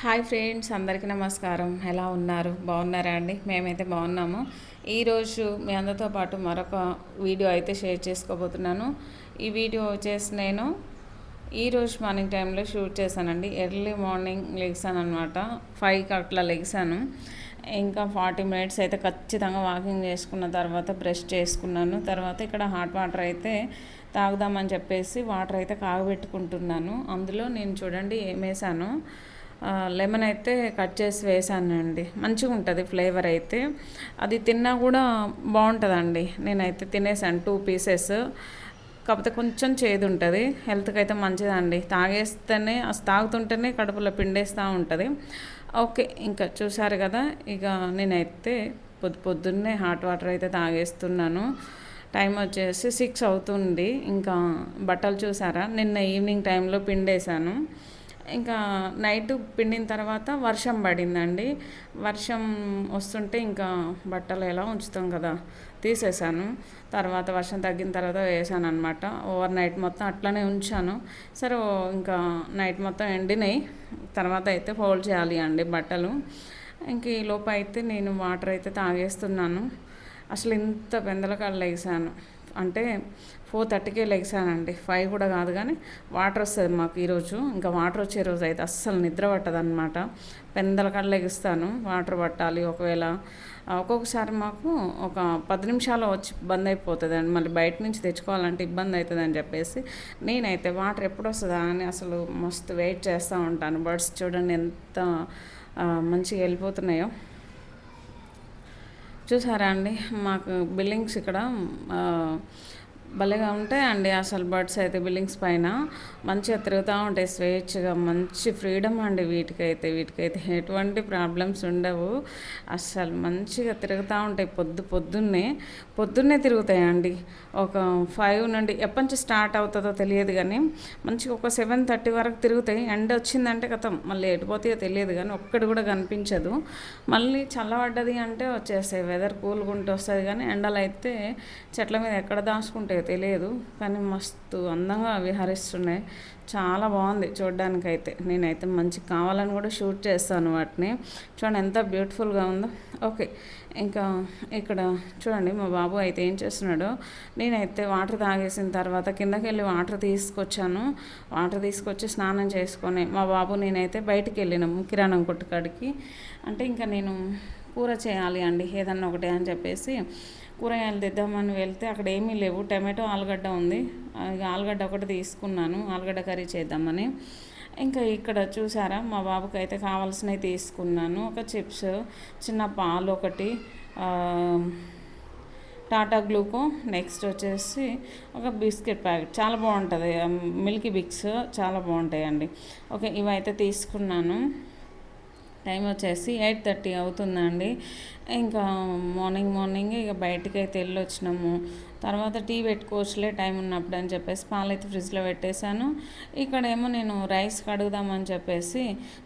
Hi friends అందరికీ నమస్కారం. ఎలా ఉన్నారు? బాగున్నారా అండి? మేమైతే బాగున్నాము. ఈరోజు మీ అందరితో పాటు మరొక వీడియో అయితే షేర్ చేసుకోబోతున్నాను. ఈ వీడియో వచ్చేసి నేను ఈరోజు మార్నింగ్ టైంలో షూట్ చేశానండి. ఎర్లీ మార్నింగ్ లెగ్సాను అనమాట ఫైవ్కి అట్లా లెగ్సాను. ఇంకా ఫార్టీ మినిట్స్ అయితే ఖచ్చితంగా వాకింగ్ చేసుకున్న తర్వాత బ్రష్ చేసుకున్నాను. తర్వాత ఇక్కడ హాట్ వాటర్ అయితే తాగుదామని చెప్పేసి వాటర్ అయితే కాగబెట్టుకుంటున్నాను. అందులో నేను చూడండి ఏమేసాను లెమన్ అయితే కట్ చేసి వేసానండి. మంచిగా ఉంటుంది ఫ్లేవర్ అయితే. అది తిన్నా కూడా బాగుంటుందండి. నేనైతే తినేసాను టూ పీసెస్ కాకపోతే కొంచెం చేదు ఉంటుంది. హెల్త్కి అయితే మంచిదండి. తాగేస్తేనే తాగుతుంటేనే కడుపులో పిండేస్తూ ఉంటుంది. ఓకే ఇంకా చూసారు కదా ఇక నేనైతే పొద్దు పొద్దున్నే హాట్ వాటర్ అయితే తాగేస్తున్నాను. టైం వచ్చేసి సిక్స్ అవుతుంది. ఇంకా బట్టలు చూసారా? నిన్న ఈవినింగ్ టైంలో పిండేశాను. ఇంకా నైట్ పిండిన తర్వాత వర్షం పడిందండి. వర్షం వస్తుంటే ఇంకా బట్టలు ఎలా ఉంచుతాం కదా తీసేసాను తర్వాత వర్షం తగ్గిన తర్వాత వేసాను అనమాట ఓవర్ నైట్ మొత్తం అట్లనే ఉంచాను. సరే ఇంకా నైట్ మొత్తం ఎండినాయి. తర్వాత అయితే ఫోల్డ్ చేయాలి అండి బట్టలు. ఇంక ఈ లోపు అయితే నేను వాటర్ అయితే తాగేస్తున్నాను. అసలు ఇంత పెందల కళ్ళు వేసాను అంటే ఫోర్ థర్టీకే లెగ్సానండి ఫైవ్ కూడా కాదు కానీ వాటర్ వస్తుంది మాకు ఈరోజు. ఇంకా వాటర్ వచ్చే రోజు అయితే అస్సలు నిద్ర పట్టదు అనమాట పెందల కళ్ళు లెగిస్తాను వాటర్ పట్టాలి. ఒకవేళ ఒక్కొక్కసారి మాకు ఒక పది నిమిషాలు వచ్చి బంద్ అయిపోతుంది అండి మళ్ళీ బయట నుంచి తెచ్చుకోవాలంటే ఇబ్బంది అవుతుంది అని చెప్పేసి నేనైతే వాటర్ ఎప్పుడు వస్తుందా అని అసలు మస్తు వెయిట్ చేస్తూ ఉంటాను. బర్డ్స్ చూడండి ఎంత మంచిగా వెళ్ళిపోతున్నాయో. చూసారా అండి మాకు బిల్డింగ్స్ ఇక్కడ భలేగా ఉంటాయండి అసలు బర్డ్స్ అయితే బిల్డింగ్స్ పైన. మంచిగా తిరుగుతూ ఉంటాయి స్వేచ్ఛగా మంచి ఫ్రీడమ్ అండి వీటికైతే వీటికైతే ఎటువంటి ప్రాబ్లమ్స్ ఉండవు. అసలు మంచిగా తిరుగుతూ ఉంటాయి పొద్దు పొద్దున్నే. పొద్దున్నే తిరుగుతాయండి. ఒక ఫైవ్ నుండి ఎప్పటి నుంచి స్టార్ట్ అవుతుందో తెలియదు కానీ మంచిగా ఒక సెవెన్ థర్టీ వరకు తిరుగుతాయి. ఎండ వచ్చిందంటే కథం. మళ్ళీ ఎటుపోతాయో తెలియదు కానీ ఒక్కడు కూడా కనిపించదు. మళ్ళీ చల్లబడ్డది అంటే వచ్చేస్తాయి. వెదర్ కూల్గా ఉంటే వస్తుంది కానీ ఎండలు అయితే చెట్ల మీద ఎక్కడ దాచుకుంటాయి తెలియదు కానీ మస్తు అందంగా విహరిస్తున్నాయి. చాలా బాగుంది చూడడానికైతే. నేనైతే మంచి కావాలని కూడా షూట్ చేస్తాను వాటిని. చూడండి ఎంత బ్యూటిఫుల్గా ఉందో. ఓకే ఇంకా ఇక్కడ చూడండి మా బాబు అయితే ఏం చేస్తున్నాడో. నేనైతే వాటర్ తాగేసిన తర్వాత కిందకి వెళ్ళి వాటర్ తీసుకొచ్చాను. వాటర్ తీసుకొచ్చి స్నానం చేసుకొని మా బాబు నేనైతే బయటికి వెళ్ళినాము కిరాణం కొట్టుకాడికి. అంటే ఇంకా నేను కూర చేయాలి అండి ఏదన్నా ఒకటి అని చెప్పేసి కూరగాయలు తెద్దామని వెళ్తే అక్కడ ఏమీ లేవు. టమాటో ఆలుగడ్డ ఉంది. ఆలుగడ్డ ఒకటి తీసుకున్నాను. ఆలుగడ్డ కర్రీ చేద్దామని. ఇంకా ఇక్కడ చూసారా మా బాబుకి అయితే కావాల్సినవి తీసుకున్నాను. ఒక చిప్స్ చిన్న పాలు ఒకటి టాటా గ్లూకో నెక్స్ట్ వచ్చేసి ఒక బిస్కెట్ ప్యాకెట్. చాలా బాగుంటుంది. మిల్కీ బిక్స్ చాలా బాగుంటాయండి. ఓకే ఇవైతే తీసుకున్నాను. టైం వచ్చేసి ఎయిట్ థర్టీ అవుతుందండి. ఇంకా మార్నింగ్ మార్నింగ్ ఇక బయటికి అయితే వెళ్ళి వచ్చినాము తర్వాత టీ పెట్టుకోవచ్చులే టైం ఉన్నప్పుడు అని చెప్పేసి పాలు అయితే ఫ్రిడ్జ్లో పెట్టేశాను. ఇక్కడేమో నేను రైస్ కడుగుదామని చెప్పేసి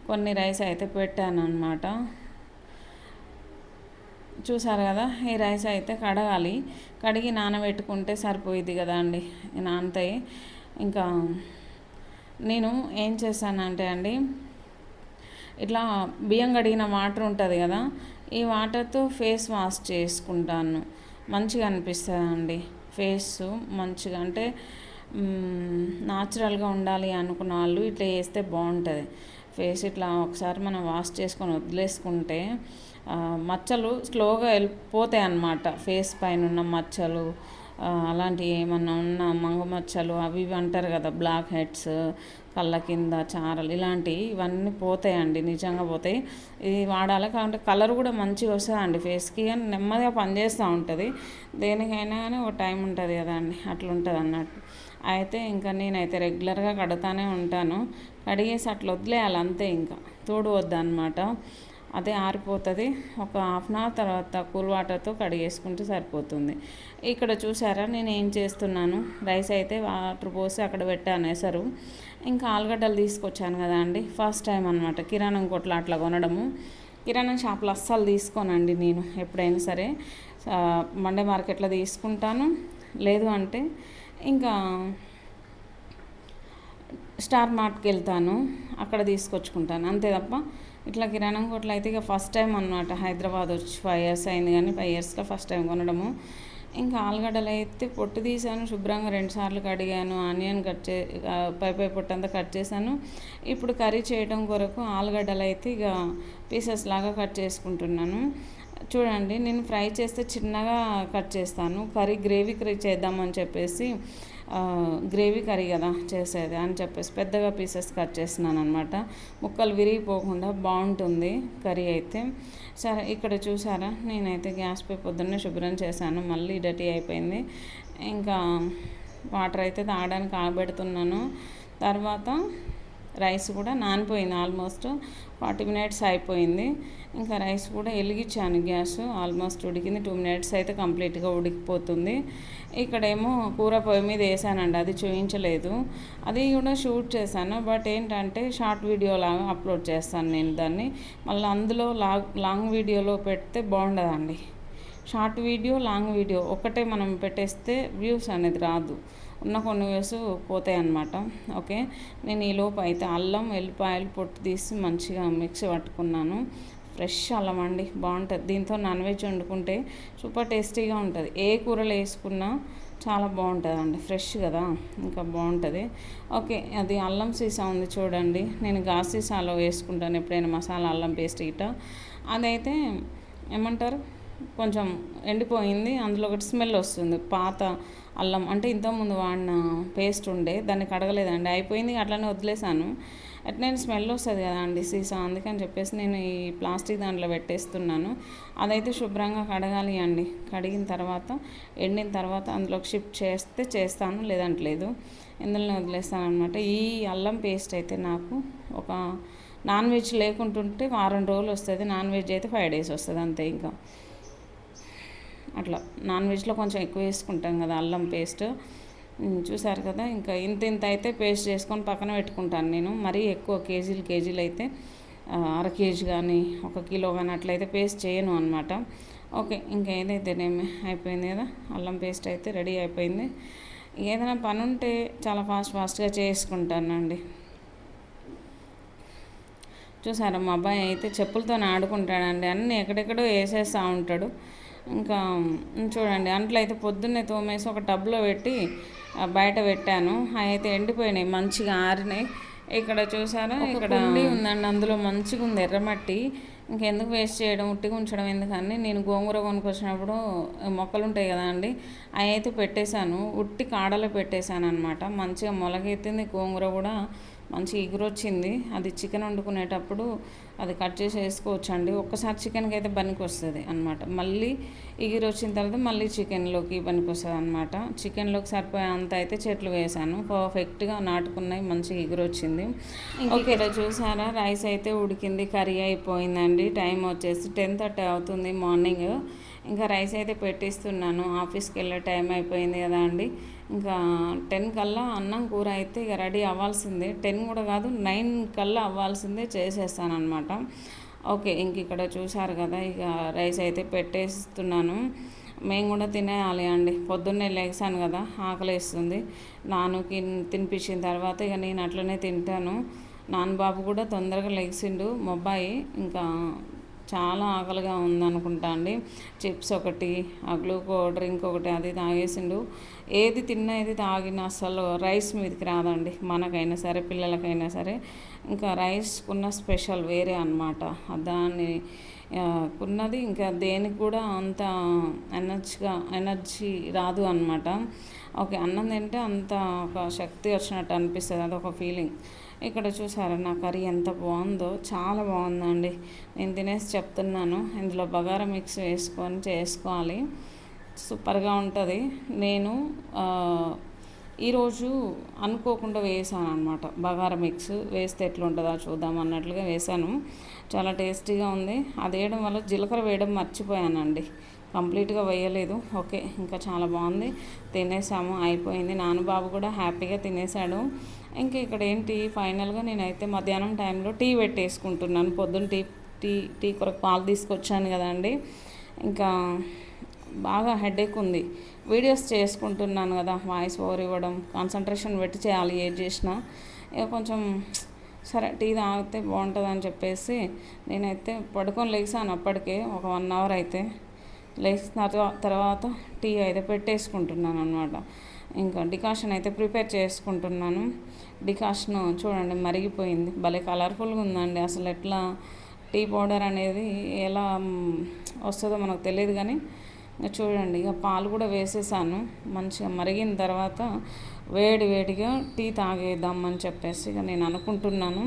కొన్ని రైస్ అయితే పెట్టాను అనమాట చూసారు కదా ఈ రైస్ అయితే కడగాలి. కడిగి నానబెట్టుకుంటే సరిపోయింది కదా అండి. నానతాయి. ఇంకా నేను ఏం చేశానంటే అండి ఇట్లా బియ్యం కడిగిన వాటర్ ఉంటుంది కదా ఈ వాటర్తో ఫేస్ వాష్ చేసుకుంటాను. మంచిగా అనిపిస్తుంది అండి ఫేస్ మంచిగా అంటే న్యాచురల్గా ఉండాలి అనుకున్న వాళ్ళు ఇట్లా చేస్తే బాగుంటుంది. ఫేస్ ఇట్లా ఒకసారి మనం వాష్ చేసుకొని వదిలేసుకుంటే మచ్చలు స్లోగా వెళ్ళిపోతాయి అన్నమాట. ఫేస్ పైన ఉన్న మచ్చలు అలాంటివి ఏమన్నా ఉన్న మంగు మచ్చలు అవి ఇవి అంటారు కదా బ్లాక్ హెడ్స్ కళ్ళ కింద చారలు ఇలాంటివి ఇవన్నీ పోతాయండి నిజంగా పోతాయి. ఇది వాడాలి కాబట్టి కలర్ కూడా మంచిగా వస్తుందండి ఫేస్కి కానీ నెమ్మదిగా పనిచేస్తూ ఉంటుంది. దేనికైనా కానీ ఒక టైం ఉంటుంది కదా అండి అట్లా ఉంటుంది అన్నట్టు. అయితే ఇంకా నేనైతే రెగ్యులర్గా కడుతూనే ఉంటాను. కడిగేసి అట్లా వదిలేయాలి అంతే ఇంకా తోడు వద్దనమాట అదే ఆరిపోతుంది. ఒక హాఫ్ అన్ అవర్ తర్వాత కూల్ వాటర్తో కడిగేసుకుంటే సరిపోతుంది. ఇక్కడ చూసారా నేను ఏం చేస్తున్నాను? రైస్ అయితే వాటర్ పోసి అక్కడ పెట్టాను ఎసరు ఇంకా ఆలుగడ్డలు తీసుకొచ్చాను కదా అండి. ఫస్ట్ టైం అనమాట కిరాణం కొట్ల అట్లా కొనడము. కిరాణం షాప్లో అస్సలు తీసుకోనండి నేను ఎప్పుడైనా సరే. మండే మార్కెట్లో తీసుకుంటాను. లేదు అంటే ఇంకా స్టార్ మార్ట్కి వెళ్తాను. అక్కడ తీసుకొచ్చుకుంటాను. అంతే తప్ప ఇట్లా కిరాణం కొట్లు అయితే ఇక ఫస్ట్ టైం అనమాట హైదరాబాద్ వచ్చి ఫైవ్ ఇయర్స్ అయింది కానీ ఫైవ్ ఇయర్స్గా ఫస్ట్ టైం కొనడము. ఇంకా ఆలుగడ్డలు అయితే పొట్టు తీసాను శుభ్రంగా రెండు సార్లు కడిగాను ఆనియన్ కట్ చే పై పై పొట్టు అంతా కట్ చేశాను. ఇప్పుడు కర్రీ చేయడం కొరకు ఆలుగడ్డలు అయితే ఇక పీసెస్ లాగా కట్ చేసుకుంటున్నాను. చూడండి నేను ఫ్రై చేస్తే చిన్నగా కట్ చేస్తాను. కర్రీ గ్రేవీ కర్రీ చేద్దామని చెప్పేసి గ్రేవీ కర్రీ కదా చేసేది అని చెప్పేసి పెద్దగా పీసెస్ కట్ చేసినాను అనమాట ముక్కలు విరిగిపోకుండా బాగుంటుంది కర్రీ అయితే. సరే ఇక్కడ చూసారా? నేనైతే గ్యాస్ పై పొద్దున్నే శుభ్రం చేశాను. మళ్ళీ డటీ అయిపోయింది. ఇంకా వాటర్ అయితే తాగడానికి ఆగబెడుతున్నాను తర్వాత రైస్ కూడా నానిపోయింది ఆల్మోస్ట్ ఫార్టీ మినిట్స్ అయిపోయింది. ఇంకా రైస్ కూడా వెలిగించాను గ్యాస్ ఆల్మోస్ట్ ఉడికింది. టూ మినిట్స్ అయితే కంప్లీట్గా ఉడికిపోతుంది. ఇక్కడేమో కూర పొయ్యి మీద వేసానండి అది చూపించలేదు అది కూడా షూట్ చేశాను బట్ ఏంటంటే షార్ట్ వీడియో లాగా అప్లోడ్ చేస్తాను నేను దాన్ని. మళ్ళీ అందులో లాంగ్ లాంగ్ వీడియోలో పెడితే బాగుండదండి. షార్ట్ వీడియో లాంగ్ వీడియో ఒకటే మనం పెట్టేస్తే వ్యూస్ అనేది రాదు. ఉన్న కొన్ని వ్యూస్ పోతాయి అన్నమాట. ఓకే? నేను ఈ లోపు అయితే అల్లం వెల్లిపాయలు పొట్టు తీసి మంచిగా మిక్సీ పట్టుకున్నాను. ఫ్రెష్ అల్లం అండి బాగుంటుంది. దీంతో నాన్ వెజ్ వండుకుంటే సూపర్ టేస్టీగా ఉంటుంది. ఏ కూరలు వేసుకున్నా చాలా బాగుంటుంది అండి ఫ్రెష్ కదా ఇంకా బాగుంటుంది. ఓకే అది అల్లం సీసా ఉంది చూడండి. నేను గా సీసాలో వేసుకుంటాను ఎప్పుడైనా మసాలా అల్లం పేస్ట్ గిట్ట. అదైతే ఏమంటారు? కొంచెం ఎండిపోయింది అందులో ఒకటి స్మెల్ వస్తుంది. పాత అల్లం అంటే ఇంతకుముందు వాడిన పేస్ట్ ఉండే దాన్ని కడగలేదండి. అయిపోయింది అట్లనే వదిలేసాను నేను స్మెల్ వస్తుంది కదా అండి సీసా అందుకని చెప్పేసి నేను ఈ ప్లాస్టిక్ దాంట్లో పెట్టేస్తున్నాను. అదైతే శుభ్రంగా కడగాలి అండి. కడిగిన తర్వాత ఎండిన తర్వాత అందులోకి షిఫ్ట్ చేస్తే చేస్తాను లేదంటలేదు. ఇందులోనే వదిలేస్తాను అనమాట ఈ అల్లం పేస్ట్ అయితే నాకు ఒక నాన్ వెజ్ లేకుంటుంటే వారం రోజులు వస్తుంది. నాన్ వెజ్ అయితే ఫైవ్ డేస్ వస్తుంది అంతే ఇంకా. అట్లా. నాన్ వెజ్లో కొంచెం ఎక్కువ వేసుకుంటాం కదా అల్లం పేస్ట్. చూసారు కదా ఇంకా ఇంత ఇంత అయితే పేస్ట్ చేసుకొని పక్కన పెట్టుకుంటాను నేను. మరీ ఎక్కువ కేజీలు కేజీలు అయితే అర కేజీ కానీ ఒక కిలో కానీ అట్లయితే పేస్ట్ చేయను అనమాట ఓకే ఇంకా ఏదైతేనేమి అయిపోయింది కదా అల్లం పేస్ట్ అయితే రెడీ అయిపోయింది. ఏదైనా పని ఉంటే చాలా ఫాస్ట్ ఫాస్ట్గా చేసుకుంటానండి. చూసారా మా అబ్బాయి అయితే చెప్పులతో ఆడుకుంటాడండి. అన్నీ ఎక్కడెక్కడో వేసేస్తూ ఉంటాడు. ఇంకా చూడండి అంట్లో అయితే పొద్దున్నే తోమేసి ఒక టబ్లో పెట్టి బయట పెట్టాను. అవి అయితే ఎండిపోయినాయి మంచిగా ఆరినాయి. ఇక్కడ చూసారా? ఇక్కడ ఉందండి అందులో మంచిగా ఉంది ఎర్రమట్టి ఇంకెందుకు వేస్ట్ చేయడం ఉట్టిగా ఉంచడం ఎందుకని నేను గోంగూర కొనుక్కొచ్చినప్పుడు మొక్కలు ఉంటాయి కదా అండి అవి అయితే పెట్టేశాను. ఉట్టి కాడలో పెట్టేశాను అనమాట మంచిగా మొలకెత్తింది గోంగూర కూడా. మంచి ఎగురొచ్చింది. అది చికెన్ వండుకునేటప్పుడు అది కట్ చేసి వేసుకోవచ్చు అండి ఒక్కసారి చికెన్కి అయితే పనికి వస్తుంది అనమాట మళ్ళీ ఎగిరి వచ్చిన తర్వాత మళ్ళీ చికెన్లోకి పనికి వస్తుంది అనమాట చికెన్లోకి సరిపోయే అంత అయితే చెట్లు వేసాను. పర్ఫెక్ట్గా నాటుకున్నాయి. మంచిగా ఎగురు వచ్చింది ఓకే ఇలా చూసారా? రైస్ అయితే ఉడికింది. కర్రీ అయిపోయిందండి. టైం వచ్చేసి టెన్ థర్టీ అవుతుంది మార్నింగ్. ఇంకా రైస్ అయితే పెట్టిస్తున్నాను. ఆఫీస్కి వెళ్ళే టైం అయిపోయింది కదా అండి. ఇంకా టెన్ కల్లా అన్నం కూర అయితే ఇక రెడీ అవ్వాల్సిందే. టెన్ కూడా కాదు నైన్ కల్లా అవ్వాల్సిందే చేసేస్తాను ఓకే ఇంక ఇక్కడ చూశారు కదా ఇక రైస్ అయితే పెట్టేస్తున్నాను. మేము కూడా తినేయాలి అండి. పొద్దున్నే లేచాను కదా ఆకలి వేస్తుంది నాన్నకి తినిపించిన తర్వాత ఇక నేను అట్లనే తింటాను. నాన్న బాబు కూడా తొందరగా లెగిసిండు మొబ్బాయి ఇంకా చాలా ఆకలిగా ఉందనుకుంటా అండి. చిప్స్ ఒకటి ఆ గ్లూకో డ్రింక్ ఒకటి అది తాగేసిండు. ఏది తిన్నా ఏది తాగినా అసలు రైస్ మీదకి రాదండి. మనకైనా సరే పిల్లలకైనా సరే. ఇంకా రైస్కున్న స్పెషల్ వేరే అనమాట దాన్ని ఉన్నది ఇంకా దేనికి కూడా అంత ఎనర్జీగా ఎనర్జీ రాదు అనమాట ఓకే అన్నం తింటే అంత ఒక శక్తి వచ్చినట్టు అనిపిస్తుంది అదొక ఫీలింగ్ ఇక్కడ చూసారా నా కర్రీ ఎంత బాగుందో చాలా బాగుందండి. నేను తినేసి చెప్తున్నాను ఇందులో బగారా మిక్స్ వేసుకొని చేసుకోవాలి. సూపర్గా ఉంటుంది. నేను ఈరోజు అనుకోకుండా వేసాను అనమాట బగారా మిక్స్ వేస్తే ఎట్లుంటుందో చూద్దాం అన్నట్లుగా వేసాను. చాలా టేస్టీగా ఉంది. అది వేయడం వల్ల జీలకర్ర వేయడం మర్చిపోయానండి. కంప్లీట్గా వేయలేదు. ఓకే ఇంకా చాలా బాగుంది. తినేసాము అయిపోయింది. నాన్నబాబు కూడా హ్యాపీగా తినేసాడు. ఇంకా ఇక్కడ ఏంటి ఫైనల్గా నేనైతే మధ్యాహ్నం టైంలో టీ పెట్టేసుకుంటున్నాను. పొద్దున్న టీ టీ టీ కొరకు పాలు తీసుకొచ్చాను కదండి ఇంకా బాగా హెడేక్ ఉంది. వీడియోస్ చేసుకుంటున్నాను కదా వాయిస్ ఓవర్ ఇవ్వడం కాన్సన్ట్రేషన్ పెట్టి చేయాలి ఏది చేసినా. ఇక కొంచెం సరే టీ తాగితే బాగుంటుంది అని చెప్పేసి నేనైతే పడుకొని లేచాను అప్పటికే ఒక వన్ అవర్ అయితే. లేచిన తర్వాత టీ అయితే పెట్టేసుకుంటున్నాను అనమాట ఇంకా డికాషన్ అయితే ప్రిపేర్ చేసుకుంటున్నాను. డికాషన్ చూడండి మరిగిపోయింది. భలే కలర్ఫుల్గా ఉందండి. అసలు ఎట్లా టీ పౌడర్ అనేది ఎలా వస్తుందో మనకు తెలియదు కానీ చూడండి ఇక పాలు కూడా వేసేసాను. మంచిగా మరిగిన తర్వాత వేడి వేడిగా టీ తాగేద్దామని చెప్పేసి ఇక నేను అనుకుంటున్నాను.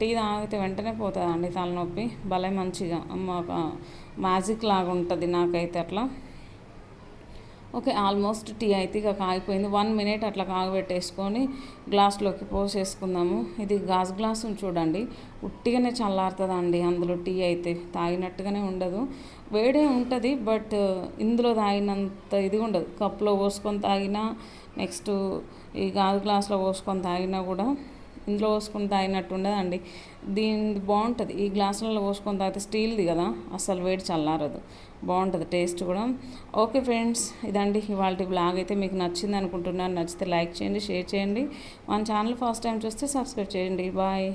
టీ తాగితే వెంటనే పోతుందండి తలనొప్పి. భలే మంచిగా. ఒక మ్యాజిక్ లాగా ఉంటుంది నాకైతే అట్లా. ఓకే ఆల్మోస్ట్ టీ అయితే ఇక కాగిపోయింది. వన్ మినిట్ అట్లా కాగబెట్టేసుకొని గ్లాస్లోకి పోసేసుకుందాము. ఇది గాజు గ్లాసు చూడండి. ఉట్టిగానే చల్లారుతుందండి అందులో టీ అయితే. తాగినట్టుగానే ఉండదు. వేడే ఉంటుంది బట్ ఇందులో తాగినంత ఇది ఉండదు. కప్లో పోసుకొని తాగినా నెక్స్ట్ ఈ గాజు గ్లాస్లో పోసుకొని తాగినా కూడా ఇందులో పోసుకొని తాగినట్టు ఉండదండి. దీని బాగుంటుంది. ఈ గ్లాసులలో పోసుకొని తాగితే స్టీల్ది కదా అసలు వేడి చల్లారదు. బాగుంటుంది టేస్ట్ కూడా. ఓకే ఫ్రెండ్స్ ఇదండి ఇవాళ బ్లాగ్ అయితే మీకు నచ్చింది అనుకుంటున్నాను. నచ్చితే లైక్ చేయండి షేర్ చేయండి. మన ఛానల్ ఫస్ట్ టైం చూస్తే సబ్స్క్రైబ్ చేయండి. బాయ్.